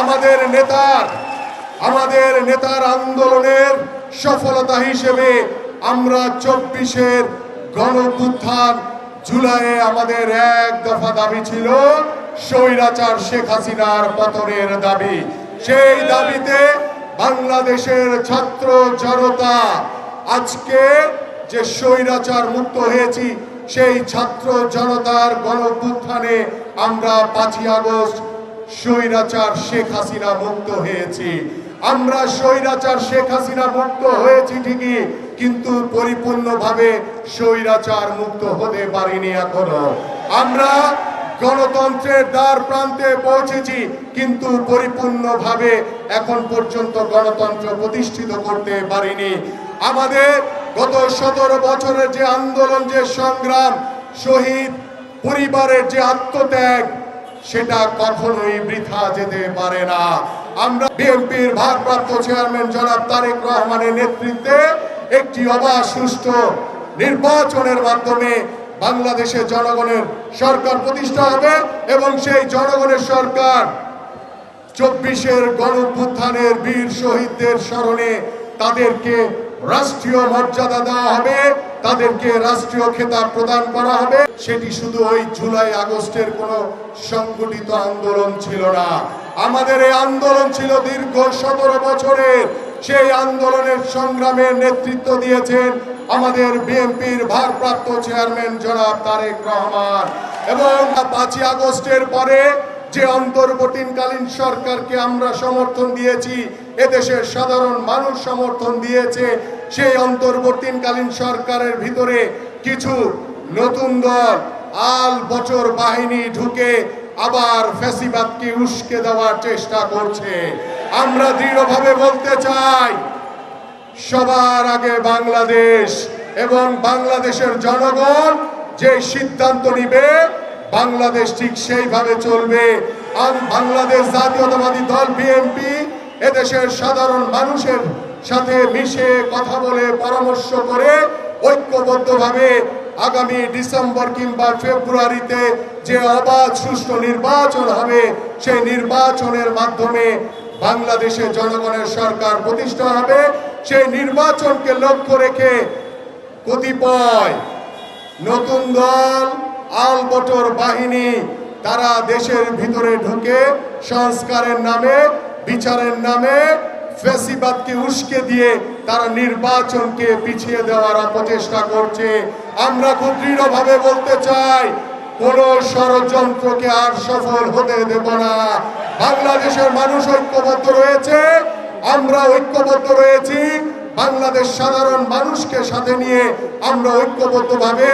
আমাদের নেতার আমাদের নেতার আন্দোলনের সফলতা হিসেবে আমরা চব্বিশের গণপুত্থান জুলাইয়ে আমাদের এক দফা দাবি ছিল স্বৈরাচার শেখ হাসিনার পতনের দাবি। সেই দাবিতে বাংলাদেশের ছাত্র জনতা, আজকে যে স্বৈরাচার মুক্ত হয়েছি, সেই ছাত্র জনতার গণপুত্থানে আমরা পাঁচই আগস্ট স্বৈরাচার শেখ হাসিনা মুক্ত হয়েছি। আমরা স্বৈরাচার শেখ হাসিনা মুক্ত হয়েছি ঠিকই, কিন্তু পরিপূর্ণভাবে স্বৈরাচার মুক্ত হতে পারিনি এখনও। আমরা গণতন্ত্রের দ্বার প্রান্তে পৌঁছেছি, কিন্তু পরিপূর্ণভাবে এখন পর্যন্ত গণতন্ত্র প্রতিষ্ঠিত করতে পারিনি। আমাদের গত সতেরো বছরের যে আন্দোলন, যে সংগ্রাম, শহীদ পরিবারের যে আত্মত্যাগ সেটা কখনোই বৃথা যেতে পারে না। আমরা বিএনপির ভারপ্রাপ্ত চেয়ারম্যান জনাব তারেক রহমানের নেতৃত্বে একটি অবাধ সুষ্ঠু নির্বাচনের মাধ্যমে বাংলাদেশের জনগণের সরকার প্রতিষ্ঠা হবে এবং সেই জনগণের সরকার চব্বিশের গণপুত্থানের বীর শহীদদের স্মরণে তাদেরকে রাষ্ট্রীয় মর্যাদা দেওয়া হবে, তাদেরকে রাষ্ট্রীয় খেতাব প্রদান করা হবে। সেটি শুধু ওই জুলাই আগস্টের কোনো সংগঠিত আন্দোলন ছিল না। আমাদের এই আন্দোলন ছিল দীর্ঘ সতেরো বছরের। সেই আন্দোলনের সংগ্রামের নেতৃত্ব দিয়েছেন আমাদের বিএনপির ভারপ্রাপ্ত চেয়ারম্যান জনাব তারেক রহমান। এবং পাঁচই আগস্টের পরে যে অন্তর্বর্তীকালীন সরকারকে আমরা সমর্থন দিয়েছি, এদেশের সাধারণ মানুষ সমর্থন দিয়েছে, সেই অন্তর্বর্তীকালীন সরকারের ভিতরে কিছু নতুন দল আল বছর বাহিনী ঢুকে আবার ফ্যাসিবাদকে উস্কে দেওয়ার চেষ্টা করছে। আমরা দৃঢ়ভাবে বলতে চাই, সবার আগে বাংলাদেশ এবং বাংলাদেশের জনগণ যে সিদ্ধান্ত নিবে বাংলাদেশ ঠিক সেইভাবে চলবে। আর বাংলাদেশ জাতীয়তাবাদী দল, বিএনপি, এদেশের সাধারণ মানুষের সাথে মিশে কথা বলে, পরামর্শ করে ঐক্যবদ্ধভাবে আগামী ডিসেম্বর কিংবা ফেব্রুয়ারিতে যে অবাধ সুষ্ঠু নির্বাচন হবে, সেই নির্বাচনের মাধ্যমে বাংলাদেশে জনগণের সরকার প্রতিষ্ঠা হবে। সেই নির্বাচনকে লক্ষ্য রেখে কতিপয় নতুন দল আল বটর বাহিনী তারা দেশের ভিতরে ঢুকে, সংস্কারের নামে, বিচারের নামে ফেসিবাদকে উস্কে দিয়ে তারা নির্বাচনকে পিছিয়ে দেওয়ার অপচেষ্টা করছে। আমরা খুব দৃঢ়ভাবে বলতে চাই, কোন ষড়যন্ত্রকে আর সফল হতে দেব না। বাংলাদেশের মানুষ ঐক্যবদ্ধ রয়েছে, আমরা ঐক্যবদ্ধ রয়েছি। বাংলাদেশ সাধারণ মানুষকে সাথে নিয়ে আমরা ঐক্যবদ্ধভাবে